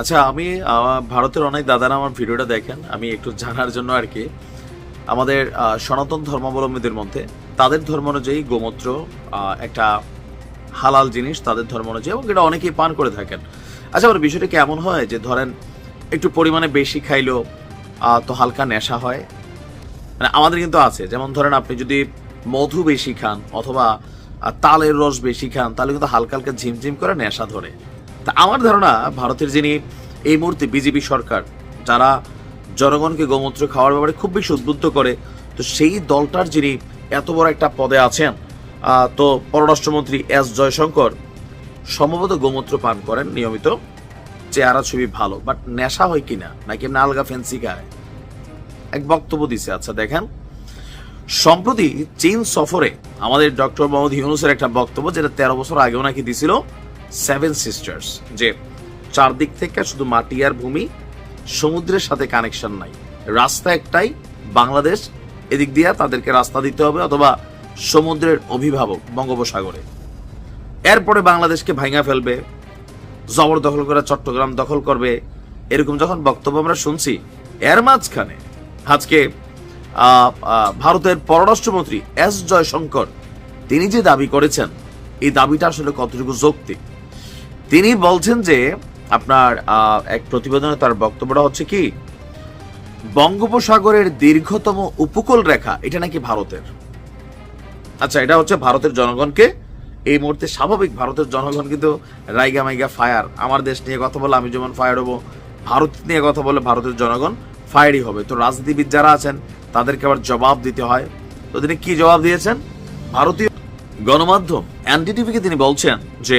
আচ্ছা আমি ভারতের অনেক দাদারা আমার ভিডিওটা দেখেন, আমি একটু জানার জন্য আর কি। আমাদের সনাতন ধর্মাবলম্বীদের মধ্যে তাদের ধর্ম অনুযায়ী গোমূত্র একটা হালাল জিনিস তাদের ধর্ম অনুযায়ী এবং এটা অনেকেই পান করে থাকেন। আচ্ছা আমার বিষয়টা কেমন হয় যে ধরেন একটু পরিমাণে বেশি খাইলেও তো হালকা নেশা হয়? মানে আমাদের কিন্তু আছে, যেমন ধরেন আপনি যদি মধু বেশি খান অথবা তালের রস বেশি খান, তাহলে কিন্তু হালকা হালকা ঝিমঝিম করে নেশা ধরে। তা আমার ধারণা ভারতের যিনি এই মুহূর্তে বিজেপি সরকার, যারা জনগণকে গোমূত্র খাওয়ার ব্যাপারে খুব বেশি উদ্বুদ্ধ করে, তো সেই দলটার যিনি এত বড় একটা পদে আছেন তো পররাষ্ট্রমন্ত্রী এস জয়শঙ্কর সম্ভবত গোমূত্র পান করেন নিয়মিত। চেহারা ছবি ভালো বাট নেশা হয় কিনা? নাকি এমনি আলগা ফেন্সি খায় এক বক্তব্য দিছে আচ্ছা দেখেন। সম্প্রতি চীন সফরে আমাদের ডক্টর মোহাম্মদ ইউনুসের একটা বক্তব্য, যেটা তেরো বছর আগেও নাকি দিছিল সেভেন সিস্টার্স যে চারদিক থেকে শুধু মাটি আর ভূমি, সমুদ্রের সাথে কানেকশন নাই। রাস্তা একটাই, বাংলাদেশ, এদিক দিয়ে তাদেরকে রাস্তা দিতে হবে অথবা সমুদ্রের অভিভাবক বঙ্গোপসাগরে। এরপরে বাংলাদেশকে ভাঙা ফেলবে, জবরদখল করে চট্টগ্রাম দখল করবে, এরকম যখন বক্তব্য আমরা শুনছি, এর মাঝখানে আজকে ভারতের পররাষ্ট্রমন্ত্রী এস জয়শঙ্কর, তিনি যে দাবি করেছেন, এই দাবিটা আসলে কতটুকু যৌক্তিক? তিনি বলছেন যে আপনার এক প্রতিবেদনে তার বক্তব্যটা হচ্ছে কি? বঙ্গোপসাগরের দীর্ঘতম উপকূল রেখা, এটা নাকি ভারতের? আচ্ছা এটা হচ্ছে ভারতের জনগণকে। এই মুহূর্তে স্বাভাবিক ভারতের জনগণ কিন্তু রাইগা মাইগা ফায়ার, আমার দেশ নিয়ে কথা বলে আমি যেমন ফায়ার হব, ভারত নিয়ে কথা বলে ভারতের জনগণ ফায়ারই হবে। তো রাজনীতিবিদ যারা আছেন, তাদেরকে আবার জবাব দিতে হয়। তো তিনি কি জবাব দিয়েছেন? ভারতীয় গণমাধ্যম, এনডিটিভিকে তিনি বলছেন যে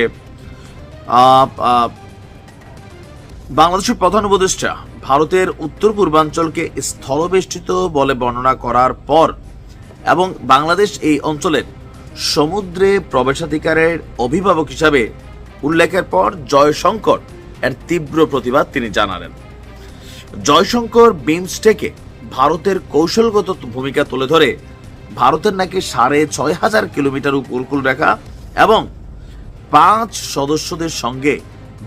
বাংলাদেশের প্রধান উপদেষ্টা ভারতের উত্তর পূর্বাঞ্চলকে স্থলবেষ্টিত বলে বর্ণনা করার পর এবং বাংলাদেশ এই অঞ্চলের সমুদ্রে প্রবেশাধিকারের অভিভাবক হিসাবে উল্লেখের পর জয়শঙ্কর এর তীব্র প্রতিবাদ তিনি জানালেন। জয়শঙ্কর বিমস্টেকে ভারতের কৌশলগত ভূমিকা তুলে ধরে, ভারতের নাকি সাড়ে ছয় হাজার কিলোমিটার উপকূল রেখা এবং পাঁচ সদস্যদের সঙ্গে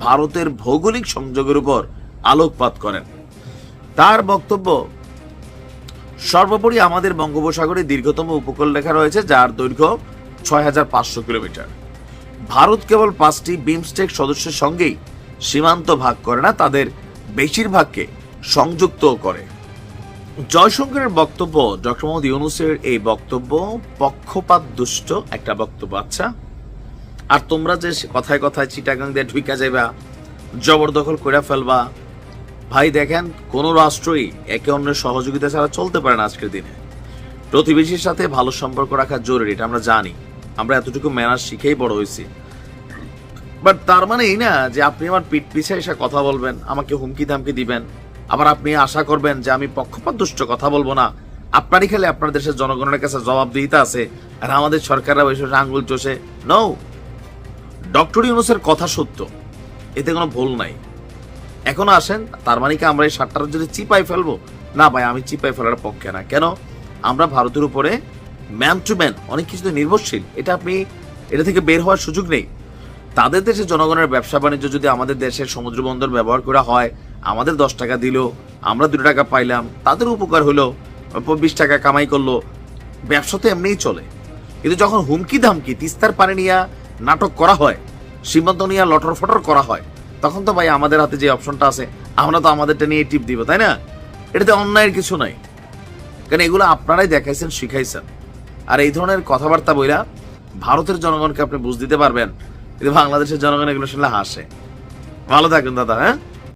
ভারতের ভৌগোলিক সংযোগের উপর আলোকপাত করেন। তার বক্তব্য, সর্বোপরি আমাদের বঙ্গোপসাগরে দীর্ঘতম উপকূল রেখা রয়েছে, যার দৈর্ঘ্য ছয় হাজার পাঁচশো কিলোমিটার। ভারত কেবল পাঁচটি বিমস্টেক সদস্যের সঙ্গেই সীমান্ত ভাগ করে না, তাদের বেশিরভাগকে সংযুক্ত করে। জয়শঙ্করের বক্তব্য, ডক্টর মোহাম্মদ ইউনুসের এই বক্তব্য পক্ষপাত দুষ্ট একটা বক্তব্য। আচ্ছা আর তোমরা যে কথায় কথায় চিটাগাং দিয়ে ঢুইকা যাইবা, জবরদখল করে ফেলবা, ভাই দেখেন, কোন রাষ্ট্রই একে অন্যের সহযোগিতা ছাড়া চলতে পারে না আজকের দিনে। প্রতিবেশীর সাথে ভালো সম্পর্ক রাখা জরুরি, এটা আমরা জানি। আমরা এতটুকু ম্যানার শিখেই বড় হয়েছি। বাট তার মানে এই না যে আপনি আমার পিঠ পিছে এসে কথা বলবেন, আমাকে হুমকি ধামকি দিবেন, আবার আপনি আশা করবেন যে আমি পক্ষপাত দুষ্ট কথা বলব না। আপনারই খেলে আপনার দেশের জনগণের কাছে জবাব দিতে আছে, আর আমাদের সরকাররা বসে আঙ্গুল চষে নৌ ডক্টর ইউনুসের কথা সত্য। এতে কোনো ভুল নাই। এখনও আসেন, তার মানে কি আমরা এই সাতটার যদি চিপাই ফেলব? না ভাই, আমি চিপাই ফেলার পক্ষে না। কেন? আমরা ভারতের উপরে ম্যান টু ম্যান অনেক কিছুতে নির্ভরশীল। এটা আপনি, এটা থেকে বের হওয়ার সুযোগ নেই। তাদের দেশে জনগণের ব্যবসা বাণিজ্য যদি আমাদের দেশের সমুদ্র বন্দর ব্যবহার করা হয়, আমাদের দশ টাকা দিল, আমরা দুটো টাকা পাইলাম, তাদের উপকার হলো বিশ টাকা কামাই করল। ব্যবসা তো এমনিই চলে। কিন্তু যখন হুমকি ধামকি তিস্তার পানি নিয়ে নাটক করা হয়, সীমান্ত নিয়ে লটর ফটর করা হয়, তখন তো ভাই আমাদের হাতে যে অপশনটা আছে, আমরা তো আমাদেরটা নিয়ে টিপ দিব, তাই না? এটাতে অন্যায়ের কিছু নাই। কেন এগুলো আপনারাই দেখাইছেন, শিখাইছেন। আর এই ধরনের কথাবার্তা বইরা ভারতের জনগণকে আপনি বুঝ দিতে পারবেন, কিন্তু বাংলাদেশের জনগণ এগুলো শুনলে হাসে। ভালো থাকুন দাদা হ্যাঁ?